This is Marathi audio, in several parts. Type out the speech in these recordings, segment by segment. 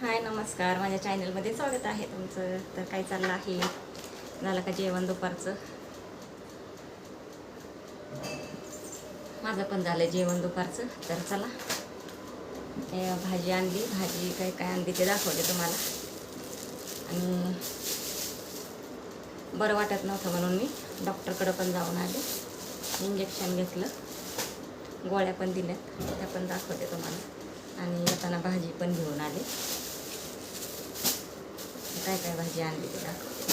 हाय नमस्कार. माझ्या चॅनलमध्ये स्वागत आहे तुमचं. तर काय चाललं आहे? झालं का जेवण दुपारचं? माझं पण झालं जेवण दुपारचं. तर चला भाजी आणली. भाजी काय काय आणली ते दाखवते तुम्हाला. आणि बरं वाटत नव्हतं म्हणून मी डॉक्टरकडं पण जाऊन आले. इंजेक्शन घेतलं. गोळ्या पण दिल्यात. त्या पण दाखवते तुम्हाला. आणि येताना भाजी पण घेऊन आले. काय काय भाजी आणली ते दाखवते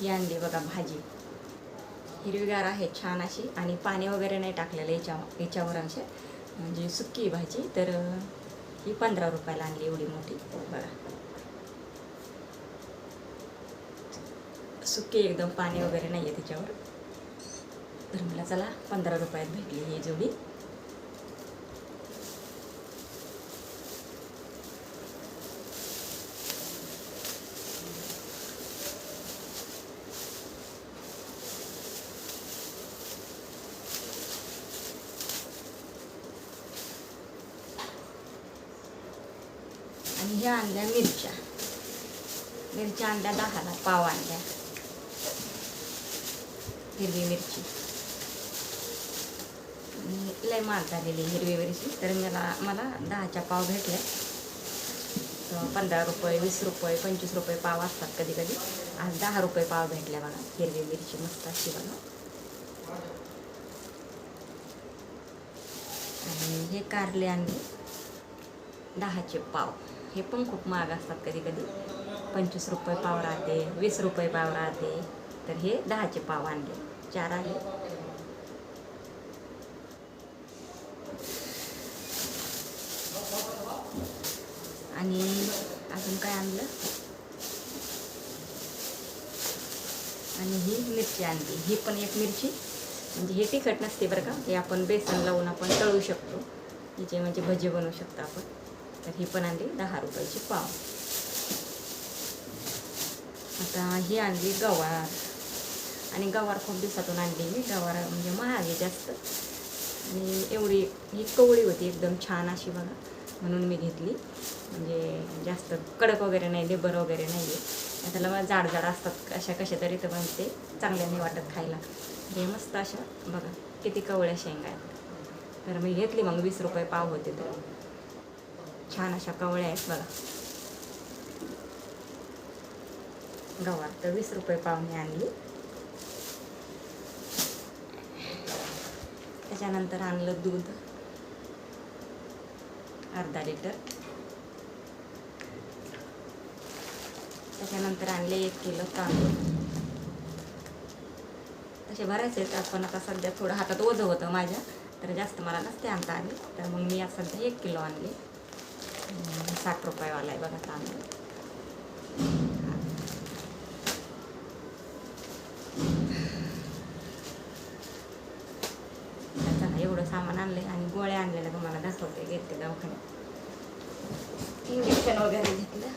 ही आणली बघा भाजी. हिरवीगार आहे छान अशी. आणि पाणी वगैरे नाही टाकलेलं याच्या याच्यावर असे. म्हणजे सुक्की भाजी. तर ही पंधरा रुपयाला आणली एवढी मोठी. बघा. सुकी एकदम पाणी वगैरे नाही आहे त्याच्यावर तर मला चला पंधरा रुपयात भेटली ही जोडी आणि ह्या आणल्या मिरच्या. मिरच्या आणल्या दहाला पाव आणल्या. हिरवी मिरची. लय महाग झालेली हिरवी मिरची. तर मला मला दहाच्या पाव भेटल्या पंधरा रुपये वीस रुपये पंचवीस रुपये पाव असतात कधी कधी आज दहा रुपये पाव भेटल्या बघा. हिरवी मिरची मस्त अशी बघा. आणि हे कारले आणले दहाचे पाव. हे पण खूप महाग असतात कधी कधी पंचवीस रुपये पाव राहते वीस रुपये पाव राहते. तर हे दहाचे पाव आणले चार आले. आणि अजून काय आणलं? आणि ही मिरची आणली. ही पण एक मिरची. म्हणजे हे तिखट नसते बरं का. हे आपण बेसन लावून आपण तळू शकतो. हिचे म्हणजे भजी बनवू शकतो आपण. तर ही पण आणली दहा रुपयाची पाव. आता ही आणली गवार. आणि गवार खूप दिवसातून आणली मी. गवार म्हणजे महाग आहे जास्त. आणि एवढी ही कवळी होती एकदम छान अशी बघा. म्हणून मी घेतली. म्हणजे जास्त कडक वगैरे नाही लेबर वगैरे नाही आहे. त्याला मला जाड जाड असतात. अशा कशा तरी तर पण ते चांगल्या नाही वाटत खायला. हे मस्त अशा बघा किती कवळ्या शेंगा आहेत. तर मी घेतली मग वीस रुपये पाव होते तर. छान अशा कवळ्या आहेत बघा. गवार तर वीस रुपये पाहुणे आणली. त्याच्यानंतर आणलं दूध. अर्धा लिटर. त्याच्यानंतर आणले एक किलो तांदूळ. तसे बरेच आहेत पण आता सध्या थोडं हातात ओझं होतं माझ्या तर जास्त मला नसते आणता आली. तर मग मी आज सध्या एक किलो आणले. साठ रुपयेवाला आहे बघा तांदूळ. एवढं सामान आणलंय आणि गोळ्या आणलेल्या तुम्हाला दाखवते घेते दवाखान्यात. इंजेक्शन वगैरे घेतलं.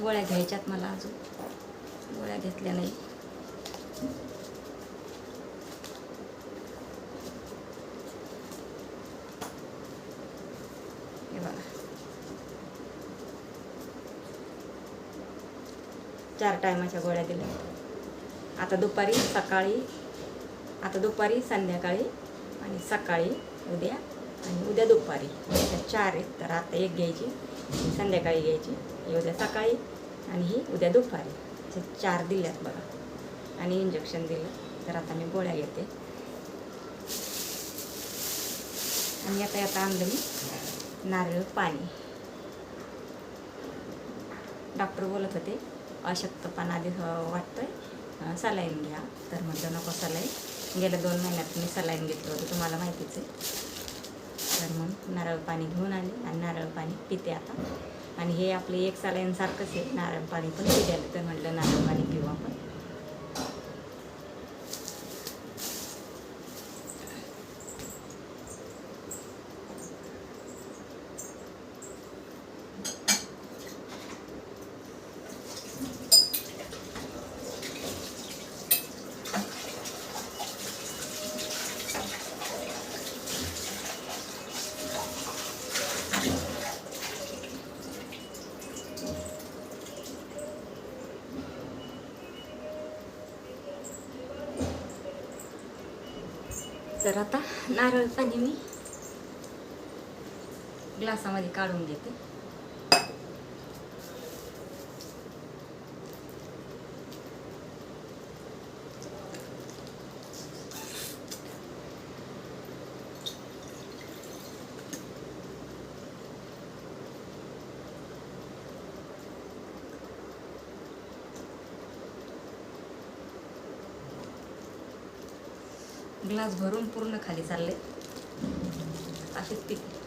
गोळ्या घ्यायच्यात मला अजून. गोळ्या घेतल्या नाही हे बघा चार टायमाच्या गोळ्या दिल्या. आता दुपारी सकाळी आता दुपारी संध्याकाळी आणि सकाळी उद्या आणि उद्या दुपारी. चार आहेत. तर आता एक घ्यायची संध्याकाळी घ्यायची उद्या सकाळी आणि ही उद्या दुपारी. अशा चार दिल्यात बघा. आणि इंजेक्शन दिलं. तर आता मी गोळ्या घेते. आणि आता आता आणलं मी नारळ पाणी. डॉक्टर बोलत होते अशक्तपणा आधी अं, वाटतोय सलाईन घ्या. तर म्हटलं नको सलाईन. गेल्या दोन महिन्यात मी सलाईन घेतलं होतं तुम्हाला माहितीच आहे. तर मग नारळ पाणी घेऊन आले आणि नारळ पाणी पिते आता. आणि हे आपले एक सलाईनसारखंच आहे. नारळ पाणी पण पिते. तर म्हटलं नारळ पाणी पिऊ आपण. तर आता नारळ पाणी मी ग्लासामध्ये काढून घेते. ग्लास भरून पूर्ण खाली चालले. असेच पिते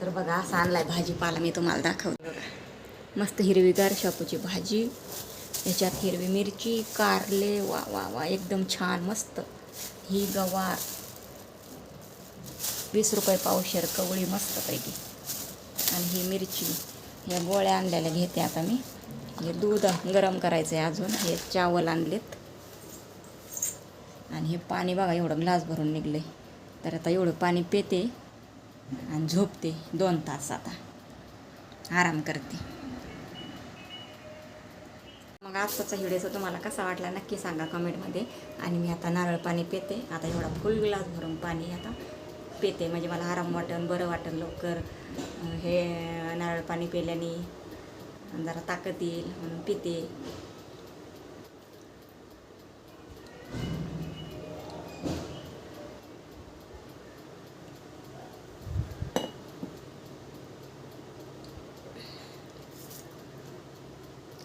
तर बघा असा आणलाय भाजीपाला मी तुम्हाला दाखवतो बघा. मस्त हिरवीगार शापूची भाजी याच्यात हिरवी मिरची कारले वा वा वा एकदम छान मस्त. ही गवार वीस रुपये पावशेर कवळी मस्तपैकी. आणि ही मिरची ह्या गोळ्या आणलेल्या घेते आता मी. हे दूध गरम करायचं आहे अजून हे चावल आणलेत. आणि हे पाणी बघा एवढं ग्लास भरून निघले तर आता एवढं पाणी पेते. आणि झोपते दोन तास आता. आराम करते. मग आजचा व्हिडिओचा तुम्हाला कसा वाटला नक्की सांगा कमेंटमध्ये. आणि मी आता नारळ पाणी पिते. आता एवढा फुल ग्लास भरून पाणी आता पिते. म्हणजे मला आराम वाटन बरं वाटेल लवकर. हे नारळ पाणी पिल्याने जरा ताकद येईल म्हणून पिते.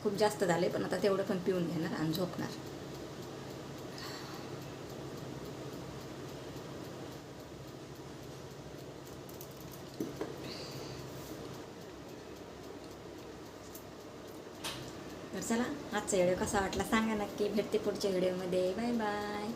खूप जास्त झाले पण आता तेवढं पण पिऊन घेणार आणि झोपणार. तर चला आजचा व्हिडिओ कसा वाटला सांगा नक्की. भेटते पुढच्या व्हिडिओमध्ये बाय बाय